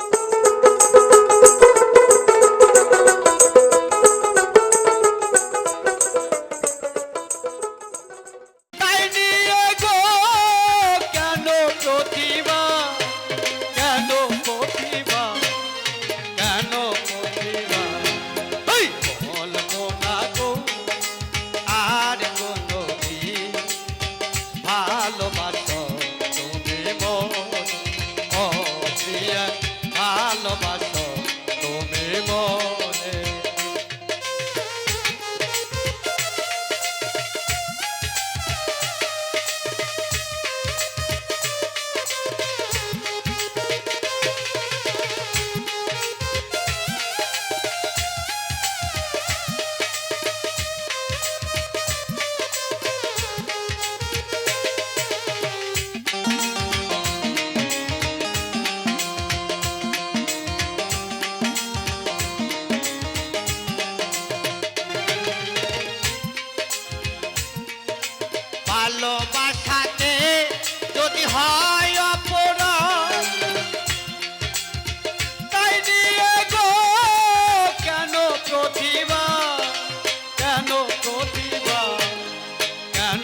তাই হয় অপরাধ। তাই নিয়ে গো কেন কেন কেন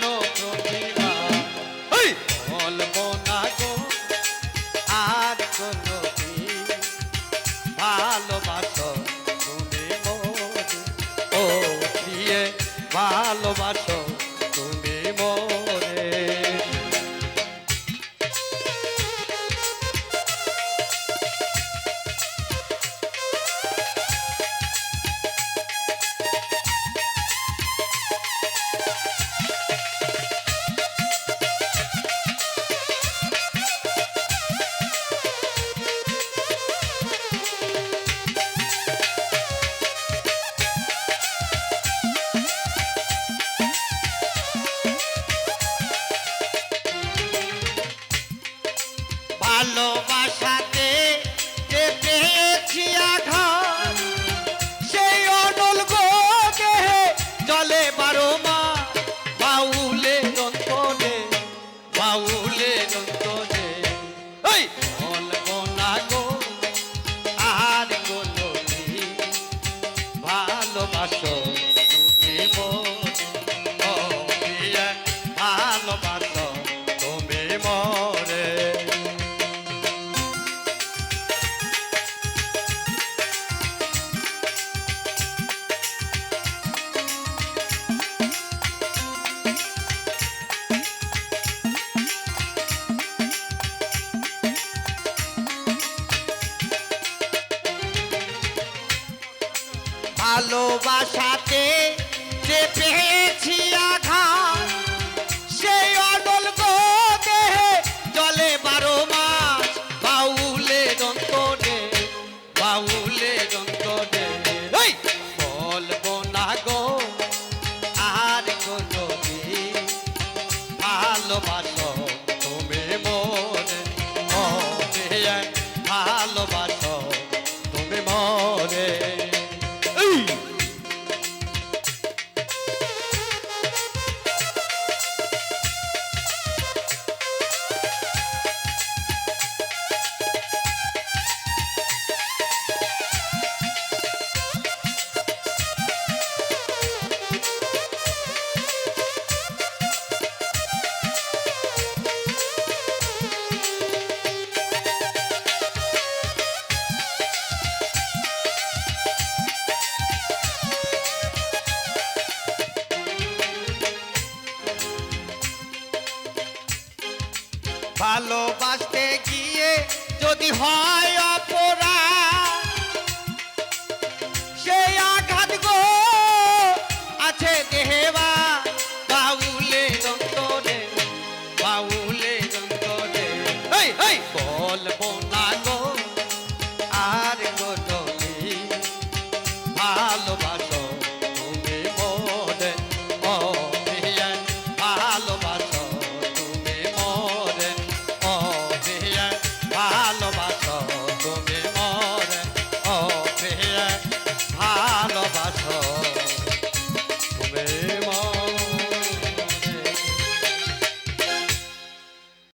ভালোবাসো তুমি ও প্রিয়ে ভালোবাসো ভালোবাসাতে ভালোবাসাতে যে পেয়েছি আঘাত, সেই অডল গো দেহে জলে বারো মাস বাউলে যন্তনে বাউলে যন্তনে এই! বলব না গো, আর কোনো ভালোবাসো ভালোবাসতে গিয়ে যদি হয় ভাই